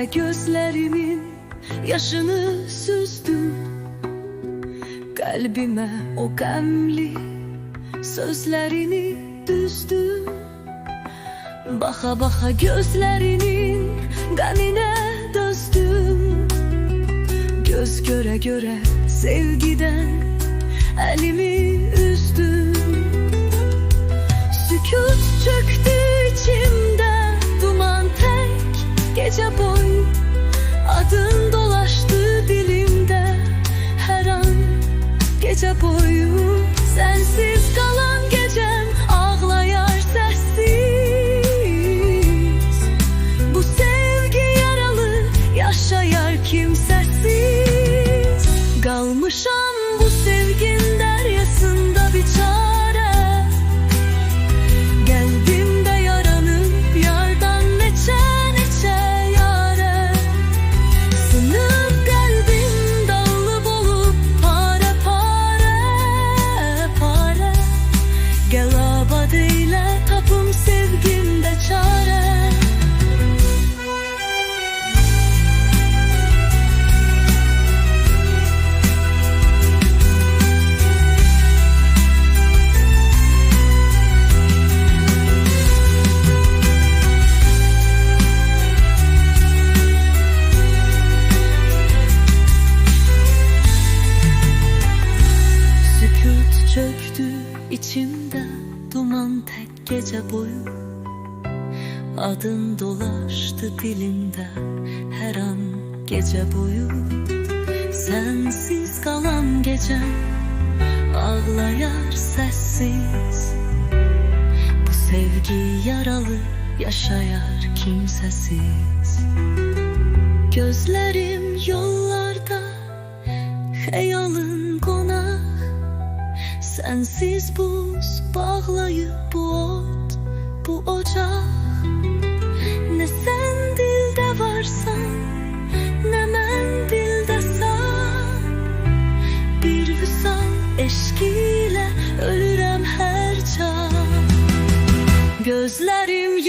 Gözlere gözlerimin yaşını süzdüm. Kalbime o gamli sözlerini düzdüm. Baka baka gözlerinin ganine dözdüm. Göz göre göre sevgiden elimi üzdüm. Kalmışam bu çöktü içimde duman tek gece boyu. Adın dolaştı dilimde her an gece boyu. Sensiz kalan gecem ağlayar sessiz. Bu sevgi yaralı yaşayar kimsesiz. Gözlerim yollarda Hayalın konar Sensiz buz bağlayıp bu ot, bu ocak. Ne sen dilde varsan, ne men dilde sen Bir hüsan eşkiyle ölürem her çağ Gözlerim